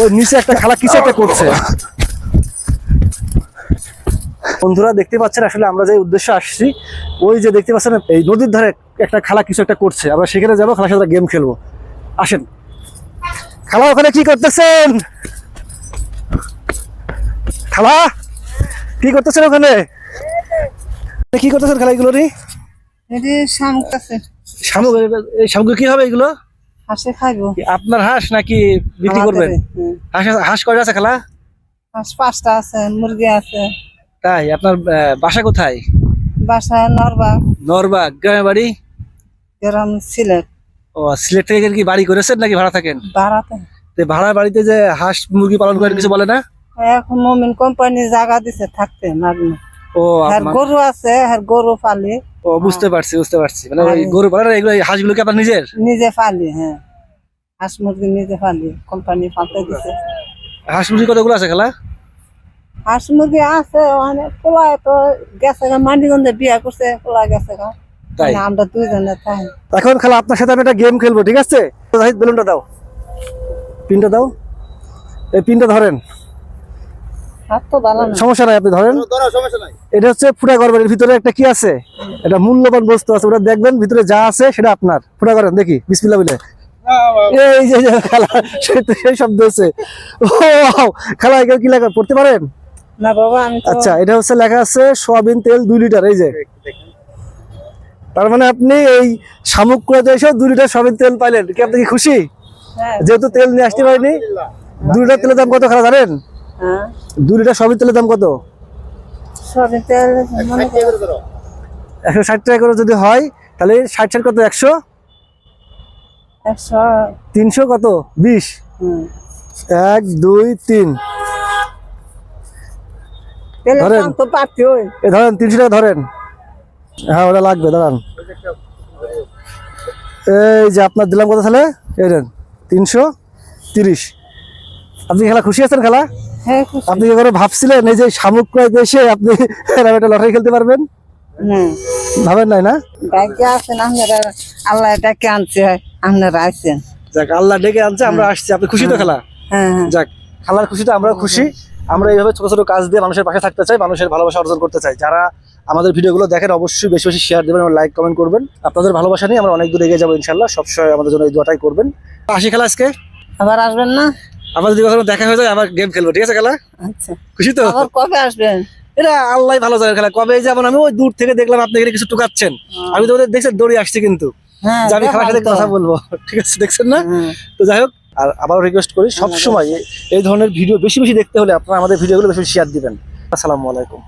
ওই নিচে একটা খালা কিছু একটা করছে। বন্ধুরা দেখতে পাচ্ছেন আসলে আমরা যে উদ্দেশ্যে আসছি ওই যে দেখতে পাচ্ছেন এই নদীর ধারে একটা খালা কিছু একটা করছে। আমরা সেখানে যাব খালার সাথে গেম খেলব। আসেন। খালা ওখানে কি করতেছেন? খালা কি করতেছেন ওখানে? কি করতেছেন খালা এগুলো শামুক আছে। শামুক এই শামুক কি হবে এগুলো? হাসে খাইবো। আপনার হাঁস নাকি বিক্রি করবেন? হাঁস হাঁস কয়টা আছে খালা? হাঁস পাঁচটা আছে মুরগি আছে। তাই আপনার বাসা কোথায়? বাসায় নরবাগ। নরবাগ গ্রামের বাড়ি? গ্রাম সিলেট। ও সিলেট থেকে কি বাড়ি করেছেন নাকি ভাড়া থাকেন? ভাড়াতে। ভাড়া বাড়িতে যে হাঁস মুরগি পালন করেন কিছু বলে না? এখন মমিন কোম্পানি জায়গা দিছে থাকতে মাগনা। ও আর গরু আছে আর গরু পালি। ও বুঝতে পারছি বুঝতে পারছি। মানে ওই গরু পালন আর এগুলো এই হাঁসগুলো কি আপনার নিজের? নিজে পালি হ্যাঁ। হাঁস মুরগি নিজে পালি কোম্পানি পালতে দিছে। হাঁস মুরগি কতগুলো আছে খালা? হাঁস মুরগি আছে অনেক পোলা তো গেছে মান্ডিগঞ্জে বিয়া করছে পোলা গেছে তাই? মানে আমরা দুইজনে তাই। এখন খালা আপনার সাথে আমি একটা গেম খেলব ঠিক আছে? বেলুনটা দাও। পিনটা দাও। এই পিনটা ধরেন। সমস্যা নাই আপনি ধরেন। এটা হচ্ছে ফুটা করবেন এর ভিতরে একটা কি আছে? এটা মূল্যবান বস্তু আছে ওটা দেখবেন ভিতরে যা আছে সেটা আপনার। ফুটা করেন দেখি বিসমিল্লাহ বলে। এই যে যে খালা সেই শব্দ হচ্ছে। ও খালা এগুলো কি লেখা? পড়তে পারেন? না বাবা আমি আচ্ছা এটা হচ্ছে লেখা আছে সোয়াবিন তেল দুই লিটার এই যে। তার মানে আপনি এই শামুক এসে দুই লিটার সোয়াবিন তেল পাইলেন। কি আপনি কি খুশি? হ্যাঁ। যেহেতু তেল নিয়ে আসতে পারিনি দুই লিটার তেলের দাম কত খালা জানেন? দুই লিটার সোয়াবিন তেলের দাম কত? সবই মনে একশো ষাট টাকা করে যদি হয় তাহলে ষাট ষাট কত একশো? তিনশো কত? বিশ? এক দুই তিন। ধরেন। এ ধরেন তিনশো টাকা ধরেন। হ্যাঁ ওটা লাগবে দাঁড়ান। এই যে আপনার দিলাম কত তাহলে? এই নেন তিনশো তিরিশ। আপনি খেলা খুশি আছেন খেলা? হ্যাঁ। আপনি কি করে ভাবছিলেন এই যে শামুক ক্রয় এসে আপনি এরকম একটা লটারি খেলতে পারবেন? হুম ভাবেন নাই না? আছেন আপনারা আল্লাহ ডাকে আনছে আপনারা আছেন যাক আল্লাহ ডেকে আনছে আমরা আসছি। আপনি খুশি তো খেলা? হ্যাঁ হ্যাঁ। যাক খালার খুশিতে আমরা খুশি। আমরা এইভাবে ছোট ছোট কাজ দিয়ে মানুষের পাশে থাকতে চাই মানুষের ভালোবাসা অর্জন করতে চাই। যারা আমাদের ভিডিওগুলো দেখেন অবশ্যই বেশি বেশি শেয়ার দেবেন লাইক কমেন্ট করবেন। আপনাদের ভালোবাসা নিয়ে আমরা অনেক দূর এগিয়ে যাব ইনশাল্লাহ সবসময় আমাদের জন্য এই দোয়াটাই করবেন। আসি খেলা আজকে? আবার আসবেন না? আমাদের যদি কখনো দেখা হয়ে যায় আবার গেম খেলব ঠিক আছে খেলা? আচ্ছা। খুশি তো? আবার কবে আসবেন? এটা আল্লাহ ভালো জায়গা খেলা। কবে যাব আমি ওই দূর থেকে দেখলাম আপনি এখানে কিছু টুকাচ্ছেন। আমি তো ওদের দেখছেন দৌড়ে আসছি কিন্তু। হ্যাঁ যে আমি খেলার সাথে কথা বলব ঠিক আছে দেখছেন না? তো যাই হোক আর আবারও রিকোয়েস্ট করি সবসময় এই- এই ধরনের ভিডিও বেশি বেশি দেখতে হলে আপনারা আমাদের ভিডিওগুলো বেশি শেয়ার দিবেন। আসসালামু আলাইকুম।